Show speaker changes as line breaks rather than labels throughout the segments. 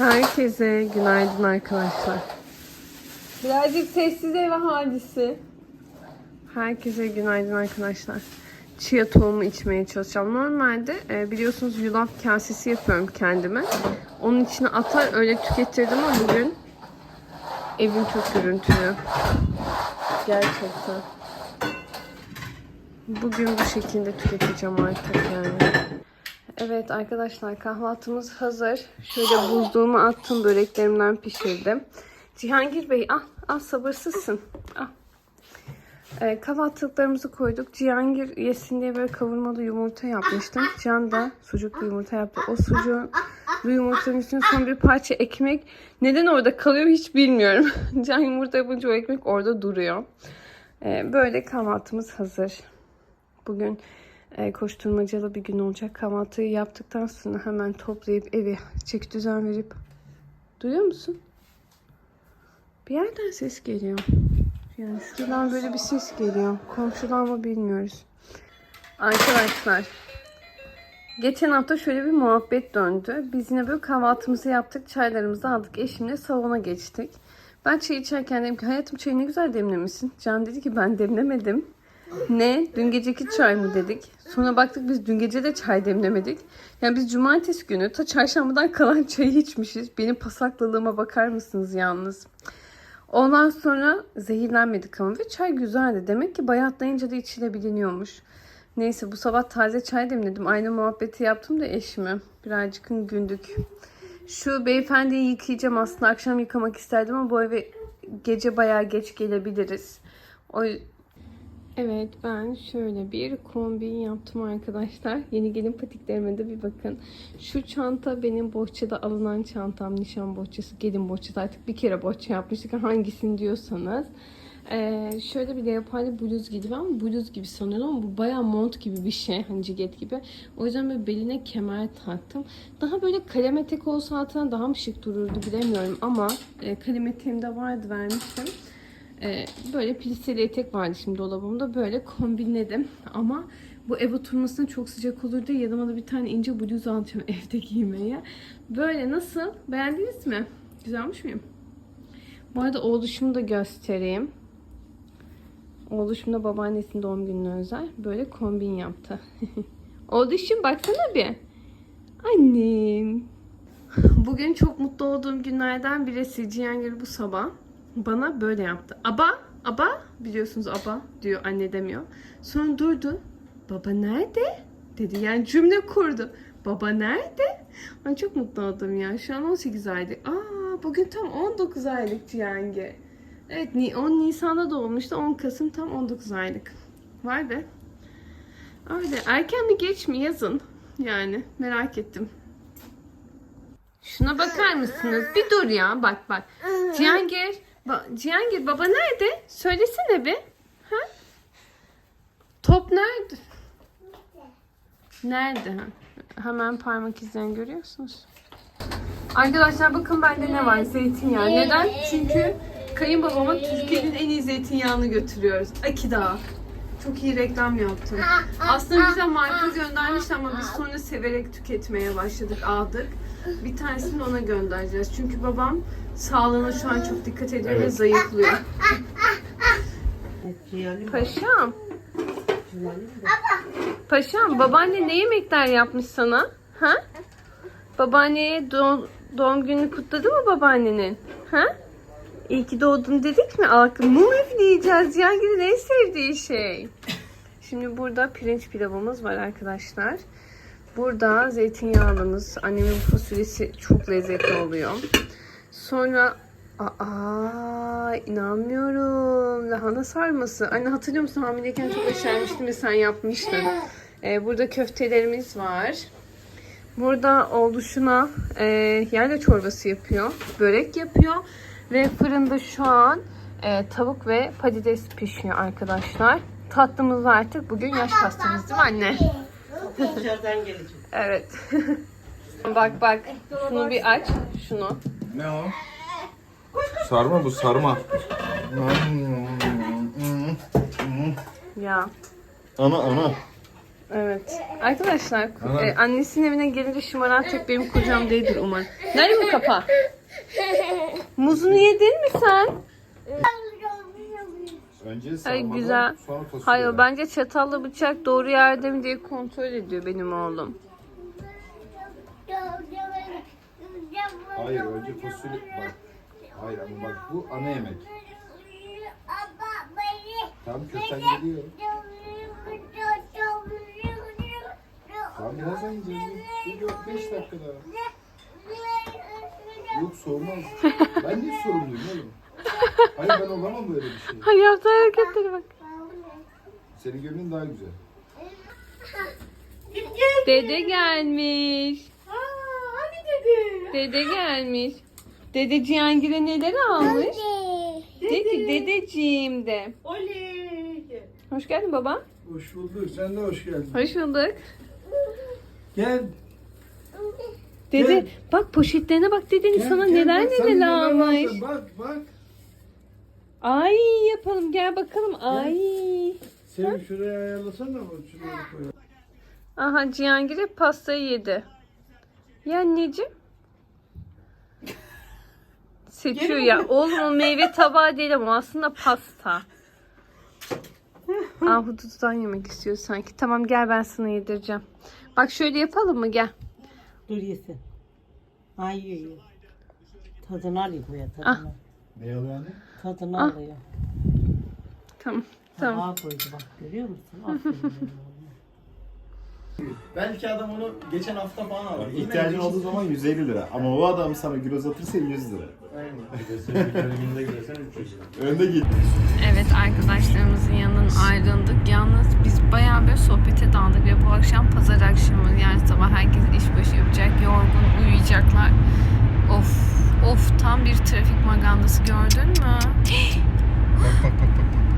Herkese günaydın arkadaşlar. Birazcık sessiz ev hadisi. Herkese günaydın arkadaşlar. Chia tohumu içmeye çalışacağım. Normalde e, biliyorsunuz yulaf kasesi yapıyorum kendime. Onun içine atar öyle tüketirdim ama bugün evim çok gürültülü. Gerçekten. Bugün bu şekilde tüketeceğim artık yani. Evet arkadaşlar kahvaltımız hazır. Şöyle buzluğuma attım böreklerimden pişirdim. Cihangir Bey ah ah sabırsızsın. Ah. Ee, kahvaltılıklarımızı koyduk. Cihangir yesin diye böyle kavurmalı yumurta yapmıştım. Can da sucuklu yumurta yaptı. O sucuğun bu yumurtanın üstüne son bir parça ekmek. Neden orada kalıyor hiç bilmiyorum. Can yumurta yapınca o ekmek orada duruyor. Ee, böyle kahvaltımız hazır. Bugün koşturmacalı bir gün olacak. Kahvaltıyı yaptıktan sonra hemen toplayıp evi çek düzen verip duyuyor musun? Bir yerden ses geliyor. Yani şuradan böyle bir ses geliyor. Komşudan mı bilmiyoruz. Arkadaşlar geçen hafta şöyle bir muhabbet döndü. Biz yine böyle kahvaltımızı yaptık. Çaylarımızı aldık. Eşimle salona geçtik. Ben çay içerken dedim ki hayatım çayı ne güzel demlemişsin. Can dedi ki ben demlemedim. Ne? Dün geceki çay mı dedik. Sonra baktık biz dün gece de çay demlemedik. Yani biz cumartesi günü ta çarşambadan kalan çayı içmişiz. Benim pasaklılığıma bakar mısınız yalnız? Ondan sonra zehirlenmedik ama ve çay güzeldi. Demek ki bayatlayınca da içilebiliyormuş. Neyse bu sabah taze çay demledim. Aynı muhabbeti yaptım da eşime. Birazcık gündük. Şu beyefendiyi yıkayacağım aslında. Akşam yıkamak isterdim ama bu eve gece bayağı geç gelebiliriz. O Evet ben şöyle bir kombin yaptım arkadaşlar. Yeni gelin patiklerime de bir bakın. Şu çanta benim bohçada alınan çantam. Nişan bohçası, gelin bohçası. Artık bir kere bohça yapmıştık. Hangisini diyorsanız. Ee, şöyle bir leoparlı bluz gibi ama bluz gibi sanıyorum ama bu bayağı mont gibi bir şey. Hani ceket gibi. O yüzden böyle beline kemer taktım. Daha böyle kalem etek olsa altına daha mı şık dururdu bilemiyorum ama e, kalem eteğim de vardı vermiştim. Ee, böyle pliseli etek vardı şimdi dolabımda. Böyle kombinledim. Ama bu ev oturmasına çok sıcak olur diye yanıma da bir tane ince bluz alacağım evde giymeye. Böyle nasıl? Beğendiniz mi? Güzel olmuş muyum? Bu arada oğluşumu da göstereyim. Oğluşum da babaannesinin doğum gününe özel. Böyle kombin yaptı. Oğluşum baksana bir. Annem. Bugün çok mutlu olduğum günlerden birisi Cihangir bu sabah bana böyle yaptı. Aba, aba biliyorsunuz aba diyor anne demiyor. Sonra durdu. Baba nerede? Dedi yani cümle kurdu. Baba nerede? Ben çok mutlu oldum ya. Şu an 18 aylık. Aa bugün tam 19 aylık Cihangir. Evet 10 Nisan'da doğmuştu. 10 Kasım tam 19 aylık. Vay be. Öyle. Erken mi geç mi yazın. Yani merak ettim. Şuna bakar mısınız? Bir dur ya. Bak bak. Cihangir. Ba Cihangir baba nerede? Söylesene bir. Ha? Top nerede? Nerede? Hemen parmak izlerini görüyorsunuz. Arkadaşlar bakın bende ne var? Zeytinyağı. Neden? Çünkü kayınbabama Türkiye'nin en iyi zeytinyağını götürüyoruz. Akidağ. Çok iyi reklam yaptım. Aslında bize marka göndermişti ama biz sonra severek tüketmeye başladık, aldık. Bir tanesini ona göndereceğiz. Çünkü babam sağlığına şu an çok dikkat ediyor ve zayıflıyor. Paşam. Paşam babaanne ne yemekler yapmış sana? Ha? Babaanneye doğum, doğum gününü kutladı mı babaannenin? Ha? İyi ki doğdun dedik mi? Alkı mum üfleyeceğiz. Cihangir'in en sevdiği şey. Şimdi burada pirinç pilavımız var arkadaşlar. Burada zeytinyağlımız. Annemin fasulyesi çok lezzetli oluyor. Sonra Aa inanmıyorum. Lahana sarması. Anne hatırlıyor musun hamileyken çok aşermiştim ve sen yapmıştın. Ee, burada köftelerimiz var. Burada oğluşuna e, yayla çorbası yapıyor. Börek yapıyor. Ve fırında şu an e, tavuk ve patates pişiyor arkadaşlar. Tatlımız artık bugün yaş pastamız değil mi anne?
Dışarıdan gelecek.
Evet. bak bak. Şunu bir aç. Şunu.
Ne o? Sarma bu sarma.
Ya.
Ana ana.
Evet. Arkadaşlar
Ana.
e, annesinin evine gelince şımaran tek benim kocam değildir umarım. Nerede bu kapa? Muzunu yedin mi sen?
Önce
Ay
sarmadan,
güzel.
sonra.
Hayır bence çatalla bıçak doğru yerde mi diye kontrol ediyor benim oğlum.
Hayır önce fasulye bak. Hayır ama bak bu ana yemek. Tamam köften geliyor. Tamam birazdan yiyeceğiz. Bir yok 5 dakika daha. Yok soğumaz. Ben niye sorumluyum oğlum? Hayır ben olamam böyle bir şey.
Hay yaptığı hareketleri bak.
Senin gömleğin daha güzel.
Dede gelmiş. Dede gelmiş. Dede Cihangir'e neler almış? De ki dedeciğim de.
Oley.
Hoş geldin baba.
Hoş bulduk. Sen de hoş geldin.
Hoş bulduk.
Gel.
Dede
Gel.
bak poşetlerine bak dedenin
gel,
sana
gel,
neler
bak,
neler almış.
Bak bak.
Ay yapalım gel bakalım. Ay.
Sen şuraya ayarlasana. o Şuraya koy.
Aha Cihangir hep pastayı yedi. Ya anneciğim? Seçiyor ya. Oğlum o meyve tabağı değil ama aslında pasta. Ahudududan yemek istiyor sanki. Tamam gel ben sana yedireceğim. Bak şöyle yapalım mı gel.
Dur yesin. Ay yiyor. Tadını alıyor bu ya
Ah.
tadını.
Ne alıyor anne?
Tadını
Ah.
alıyor.
Tamam. Tamam.
Tabağa koydu bak görüyor musun? Aferin benim oğluma.
Belki adam onu geçen hafta falan aldı. Yine
İhtiyacın olduğu zaman 150 lira. Ama o adam sana gül uzatırsa 100 lira. Önde git.
Evet arkadaşlarımızın yanından ayrıldık. Yalnız biz bayağı bir sohbete daldık ve bu akşam pazar akşamı yani sabah herkes işbaşı yapacak, yorgun uyuyacaklar. Of of tam bir trafik magandası gördün mü?
Bak bak bak bak.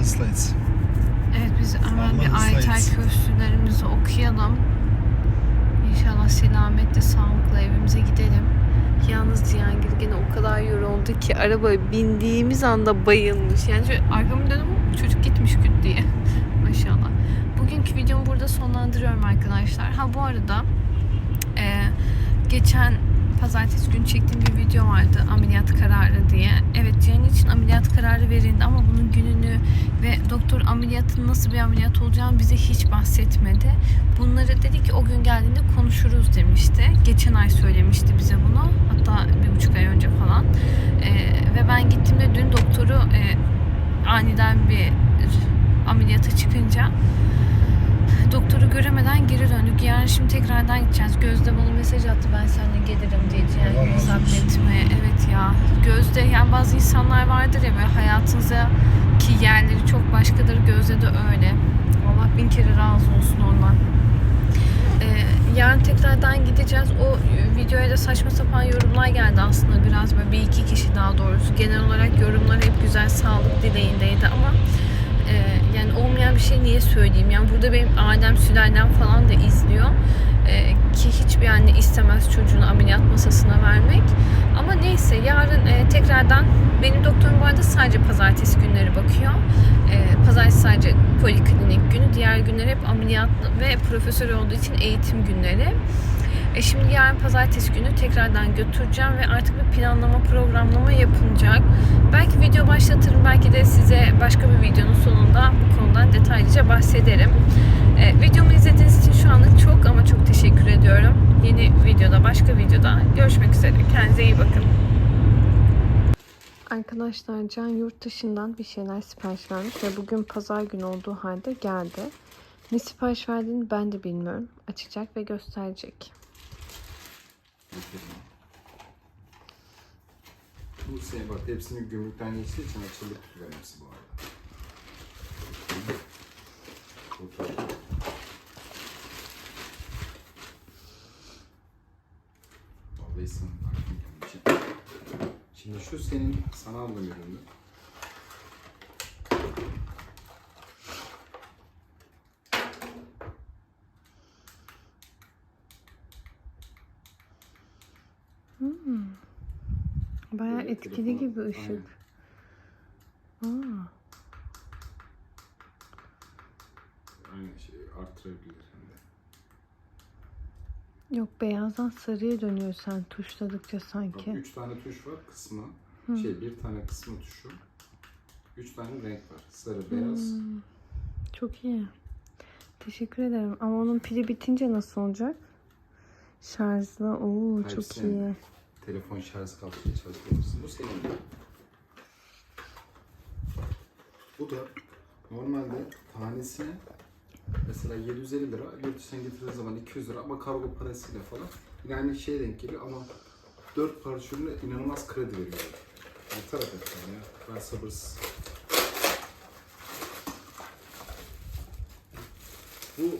Etsin.
Evet biz hemen
Allah
bir
etsin.
kürsülerimizi okuyalım. İnşallah selametle sağlıkla evimize gidelim. Yalnız Cihangir gene o kadar yoruldu ki arabaya bindiğimiz anda bayılmış. Yani şöyle arkamı dönüp çocuk gitmiş küt diye. Maşallah. Bugünkü videomu burada sonlandırıyorum arkadaşlar. Ha bu arada e, geçen pazartesi günü çektiğim bir video vardı ameliyat kararı diye. Evet Cihan için ameliyat kararı verildi ama bunun gününü ve doktor ameliyatın nasıl bir ameliyat olacağını bize hiç bahsetmedi. Bunları dedi ki o gün geldiğinde konuşuruz demişti. Geçen ay söylemişti bize bunu. Hatta bir buçuk ay önce falan. Ee, ve ben gittiğimde dün doktoru e, aniden bir ameliyata çıkınca doktoru göremeden geri döndük. Yarın şimdi tekrardan gideceğiz. Gözde bana mesaj attı ben seninle gelirim diye. Yani zannetme. Evet ya. Gözde yani bazı insanlar vardır ya böyle hayatınıza ki yerleri çok başkadır. Gözde de öyle. Allah bin kere razı olsun ondan. Ee, yarın tekrardan gideceğiz. O videoya da saçma sapan yorumlar geldi aslında biraz böyle bir iki kişi daha doğrusu. Genel olarak yorumlar hep güzel sağlık dileğindeydi ama e, yani olmayan bir şey niye söyleyeyim? Yani burada benim ailem sülalem falan da izliyor. E, ki hiçbir anne istemez çocuğunu ameliyat masasına vermek. Ama neyse yarın e, tekrardan benim doktorum bu arada sadece pazartesi günleri bakıyor. E, pazartesi sadece poliklinik günü. Diğer günler hep ameliyat ve profesör olduğu için eğitim günleri. E şimdi yarın pazartesi günü tekrardan götüreceğim ve artık bir planlama programlama yapılacak. Belki video başlatırım, belki de size başka bir videonun sonunda bu konudan detaylıca bahsederim. E, videomu izlediğiniz için şu anlık çok ama çok teşekkür ediyorum. Yeni videoda, başka videoda görüşmek üzere. Kendinize iyi bakın. Arkadaşlar Can yurt dışından bir şeyler sipariş vermiş ve bugün pazar günü olduğu halde geldi. Ne sipariş verdiğini ben de bilmiyorum. Açacak ve gösterecek.
Bu sene bak hepsini gümrükten geçtiği için açıldı kutuların hepsi bu arada. Aklın için. Şimdi şu senin sana aldığım ürünü. Evet,
etkili
telefonu-
gibi
Aynen.
ışık. Aa,
Aynı şey arttırabilir hem de.
yok beyazdan sarıya dönüyor sen tuşladıkça
Bak
sanki.
üç tane tuş var kısmı. Şey bir tane kısmı tuşu. Üç tane renk var. Sarı, beyaz.
Hmm, çok iyi. Teşekkür ederim. Ama onun pili bitince nasıl olacak? Şarjla. Oo çok
Type-C.
iyi.
Telefon şarj kablosu çalıştırmışsın. Bu senin. Bu da normalde tanesine mesela 750 lira yurt dışına getirdiği zaman 200 lira ama kargo parasıyla falan yine aynı şeye denk geliyor ama 4 parça ürüne inanılmaz kredi veriyorlar. Yeter hakikaten ya. Ben sabırsız. Bu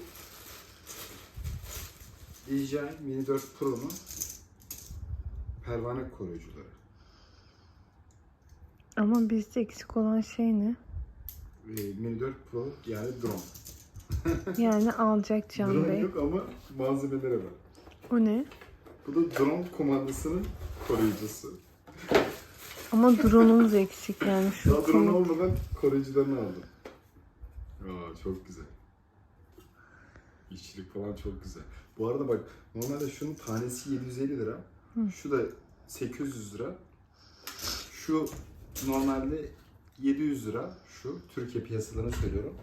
DJI Mini 4 Pro'nun pervane koruyucuları.
Ama bizde eksik olan şey ne?
Ee, Mini 4 Pro yani drone.
Yani alacak Can
drone
Bey.
yok ama malzemeleri var.
O ne?
Bu da drone kumandasının koruyucusu.
Ama drone'umuz eksik yani şu
Daha drone olmadan koruyucularını aldım. Aa çok güzel. İşçilik falan çok güzel. Bu arada bak normalde şunun tanesi 750 lira. Şu da 800 lira. Şu normalde 700 lira. Şu Türkiye piyasalarını söylüyorum.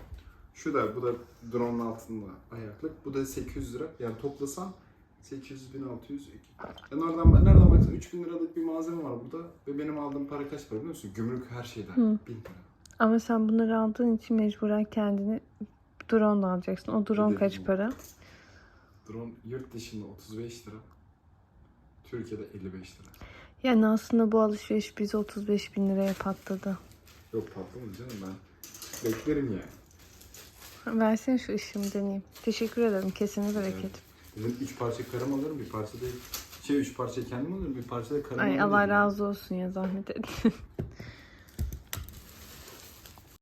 Şu da bu da drone'un altında ayaklık. Bu da 800 lira. Yani toplasam 800 1600 yani oradan nereden baksan 3000 liralık bir malzeme var burada ve benim aldığım para kaç para biliyor musun? Gümrük her şeyden 1000 lira.
Ama sen bunları aldığın için mecburen kendini drone alacaksın. O drone
Ödedim
kaç
bu.
para?
Drone yurt dışında 35 lira. Türkiye'de 55 lira.
Yani aslında bu alışveriş bize 35 bin liraya patladı.
Yok patlamadı canım ben. Beklerim yani.
Versene şu ışığımı deneyeyim. Teşekkür ederim. Kesene bereket.
Dedim 3 parça karım alırım, bir parça da şey 3 parça kendim alırım, bir parça da karım
Ay
alırım
Allah razı olsun ya zahmet ettin.